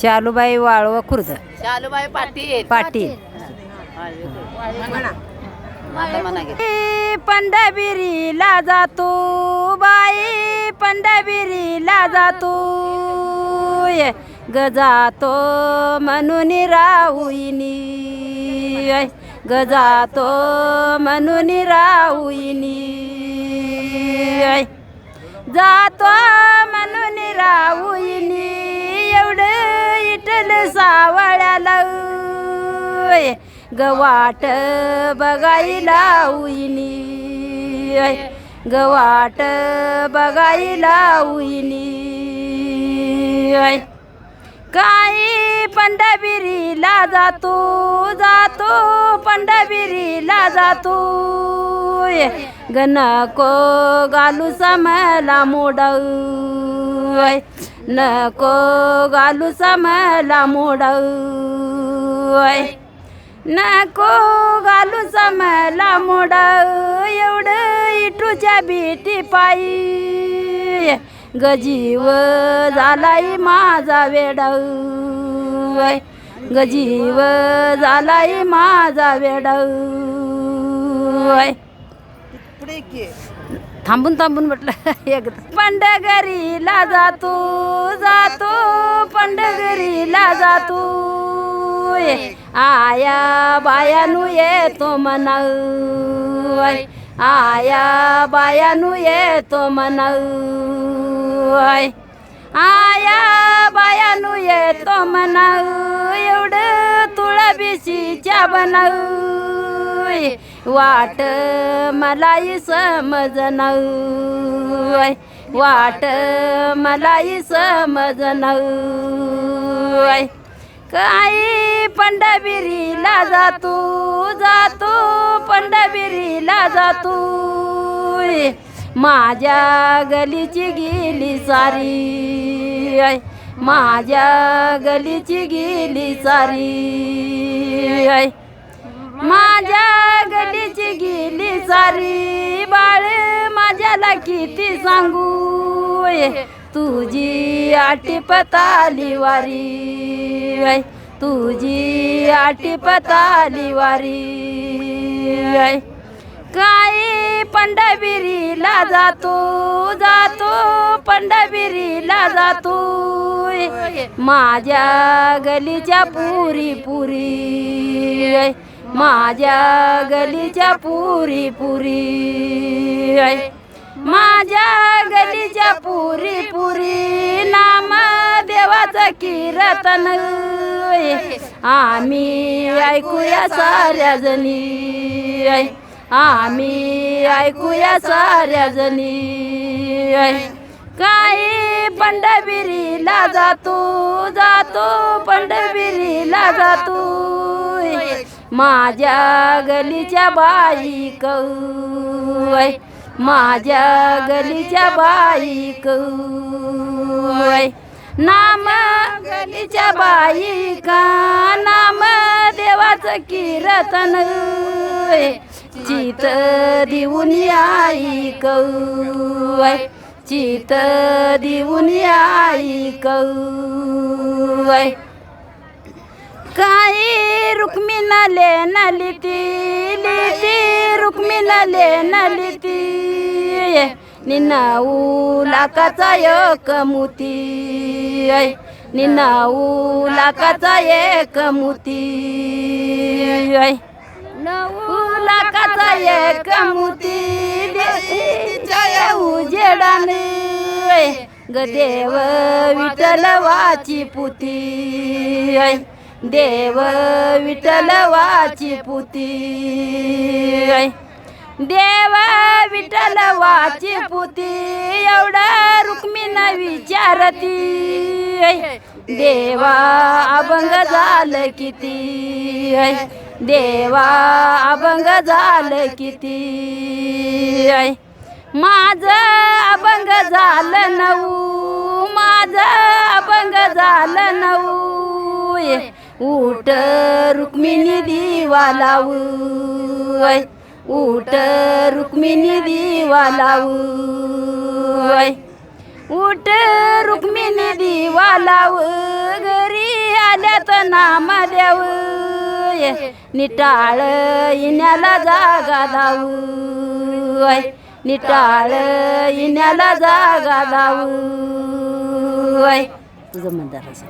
शालूबाई वाळव खुर्द. शालूबाई पाटील. पाटील. पंढरपुरीला जातो बाई पंढरपुरीला जातो. ये ग जातो म्हणून राहुईनी. ऐ, ग जातो म्हणून राहुईनी. जातो म्हणून राहुईनी. एवढं सावळ्याला गवाट बघायला उईनी ऐ. गवाट बघायला उईनी ऐ. काही पंढरपुरीला जातो जातो पंढरपुरीला जातो गणको ग घालू समला मोडाऊ नको घालू मला मोडाय नको घालू मला मोड. एवढं इटूच्या भीती पायी गजीव झालाय माझा वेड. गजीव झालाय माझा वेड. थांबून थांबून म्हटलं एक पंढगरीला जातो जातो पंढगरीला जातो आया बायानू येतो म्हणा आया बायानू येतो म्हणा आया बायानू येतो म्हणा एवढं तुळा बिशीच्या होय वाट मलाही समजन वाट मलाही समजन काही पंढरपुरीला जातो जातो पंढरपुरीला जातो माझ्या गलीची गेली सारी ऐ. माझ्या गलीची गेली सारी ऐ. माझ्या गलीची गेली सारी बाळ माझ्याला किती सांगू तुझी तुझी आटीपताली वारी ऐ. तुझी आटीपताली वारी ऐ. काही पंढरपुरीला जातो जातो पंढरपुरीला जातो माझ्या गलीच्या पुरी पुरी ऐ. माझ्या गलीच्या पुरी पुरी ऐ. माझ्या गलीच्या पुरी पुरी नाम देवाचं कीर्तन ऐ. आम्ही ऐकूया साऱ्या जणी ऐ. आम्ही ऐकूया साऱ्या जणी ऐ. काही पंढरपुरीला जातो जातो पंढरपुरीला जातो माझ्या गलीच्या बाई कऊ माझ्या गलीच्या बाई कऊ नाम गलीच्या बाई का नाम देवाचं कीर्तन चित देऊन आई कऊ चित देऊन आई कऊ ऐ. काही रुक्मिण नलिती लिती लिती रुक्मिण लेन निनाऊ लाखाचा एक मुती ऐ. निनाऊ लाखाचा एक मुती ऐ. नऊ लाखाचा एक मुती जय उजेडाने गदेव ग देव विठ्ठल वाची पुती देव विठ्ठल वाची पुती ऐ. देव विठलवाची पुती एवढा रुक्मिणा विचारती ऐ. देवा अभंग झालं किती ऐ. देवा अभंग झालं किती ऐ. माझं अभंग झालं नऊ माझं अभंग झालं नऊ उठ रुक्मिणी दिवा लावू. ऐ. उठ रुक्मिणी दिवा लावू. ऐ. उठ रुक्मिणी दिवा लाव. घरी नाम देऊ निटाळ इण्याला जागा लावू निटाळ इण्याला जागा लावू तुझं म्हणणार